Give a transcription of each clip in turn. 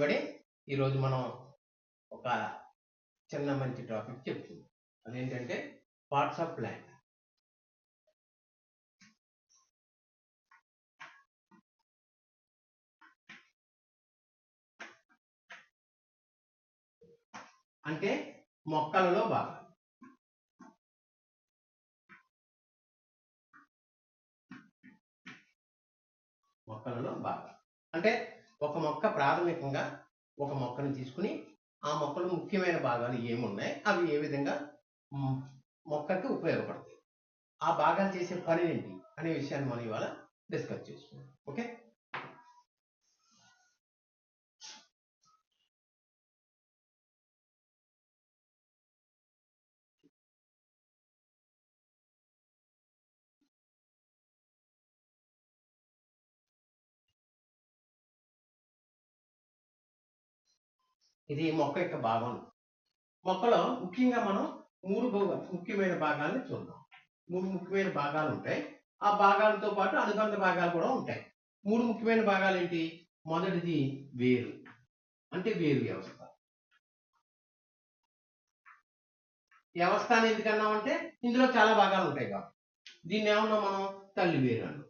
Everybody ఈరోజు మనం ఒక చిన్న మంచి టాపిక్ చెప్తున్నాం అదేంటంటే పార్ట్స్ ఆఫ్ ల్యాండ్. అంటే మొక్కలలో భాగం. మొక్కలలో భాగం. అంటే ఒక మొక్క ప్రాథమికంగా ఒక మొక్కను తీసుకుని ఆ మొక్కలో ముఖ్యమైన భాగాలు ఏమున్నాయి? అవి ఏ విధంగా మొక్కకి ఉపయోగపడతాయి? ఆ భాగాలు చేసే పని ఏంటి? అనే విషయాన్ని మనం ఇవాళ డిస్కస్ చేసుకుందాం. ఓకే ఇది మొక్క యొక్క భాగం. మొక్కలో ముఖ్యంగా మనం మూడు ముఖ్యమైన భాగాలను చూద్దాం. మూడు ముఖ్యమైన భాగాలు ఉంటాయి. ఆ భాగాలతో పాటు అనుబంధ భాగాలు కూడా ఉంటాయి. మూడు ముఖ్యమైన భాగాలు ఏంటి? మొదటిది వేరు. అంటే వేరు వ్యవస్థ. వ్యవస్థ అని ఎందుకన్నామంటే ఇందులో చాలా భాగాలు ఉంటాయి కాబట్టి. దీన్ని ఏమన్నా మనం? తల్లి వేరు అన్నాం.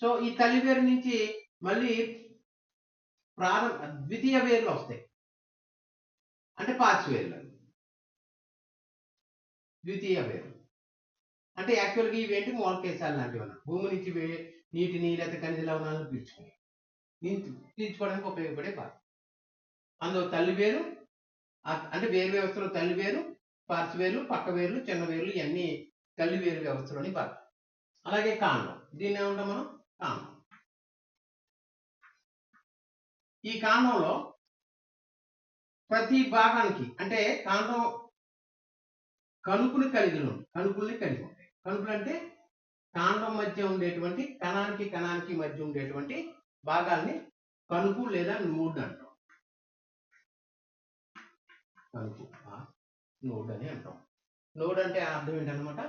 సో ఈ తల్లి వేరు నుంచి మళ్ళీ ప్రారంభ ద్వితీయ వేర్లు వస్తాయి. అంటే పార్శ్వేర్లు వేర్లు ద్వితీయ వేర్లు. అంటే యాక్చువల్గా ఇవేంటి మూలకేశాలు లాంటివి అన్న భూమి నుంచి నీటిని లేకపోతే ఖనిజ లవణాలను పీల్చుకుని పీల్చుకోవడానికి ఉపయోగపడే భాగం అందులో తల్లి వేరు అంటే వేరు వ్యవస్థలో తల్లి వేరు పార్శ్వేర్లు పక్క వేర్లు చిన్న వేర్లు ఇవన్నీ తల్లి వేరు వ్యవస్థలోని భాగం అలాగే కాండం. దీన్ని ఏమంటాం మనం? కాండం. ఈ కాండంలో ప్రతి భాగానికి అంటే కాండం కణుకుని కలిగి ఉంది కలిగి ఉంటాయి. కనుకులు అంటే కాండం మధ్య ఉండేటువంటి కణానికి కణానికి మధ్య ఉండేటువంటి భాగాల్ని కణుకు లేదా నోడ్ అంటాం. కణుకు ఆ, నోడ్ అని అంటాం. నోడ్ అంటే అర్థం ఏంటన్నమాట?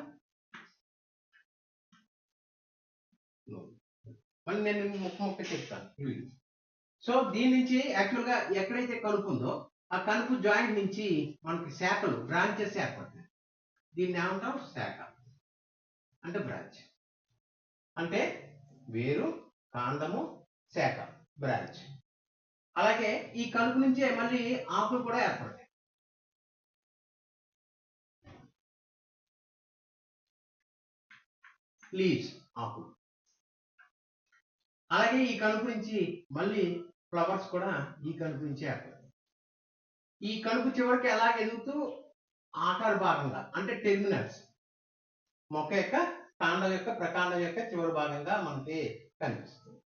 మళ్ళీ నేను ముక్క ముక్క చెప్తాను. వీడియో. సో దీని నుంచి యాక్చువల్గా ఎక్కడైతే కలుపు ఉందో ఆ కలుపు జాయింట్ నుంచి మనకి శాఖలు బ్రాంచెస్ ఏర్పడతాయి దీన్ని ఏమంటాం? శాఖ. అంటే బ్రాంచ్ అంటే వేరు కాండము శాఖ బ్రాంచ్ అలాగే ఈ కలుపు నుంచే మళ్ళీ ఆకులు కూడా ఏర్పడతాయి. లీవ్స్ ఆకులు. అలాగే ఈ కలుపు నుంచి మళ్ళీ ఫ్లవర్స్ కూడా ఈ కలుపు నుంచి ఏర్పడతాయి. ఈ కలుపు చివరికి ఎలా ఎదుగుతూ ఆకార భాగంగా అంటే టెర్మినల్స్ మొక్క యొక్క కాండం యొక్క ప్రకాండం యొక్క చివరి భాగంగా మనకి కనిపిస్తుంది.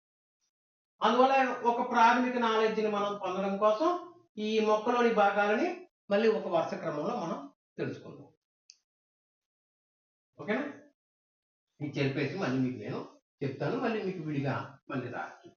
అందువల్ల ఒక ప్రాథమిక నాలెడ్జ్ని మనం పొందడం కోసం ఈ మొక్కలోని భాగాలని మళ్ళీ ఒక వరుస క్రమంలో మనం తెలుసుకుందాం. ఓకేనా? ఇది చెప్పేసి మళ్ళీ మీకు నేను చెప్తాను మళ్ళీ మీకు విడిగా మళ్ళీ రాస్తాను.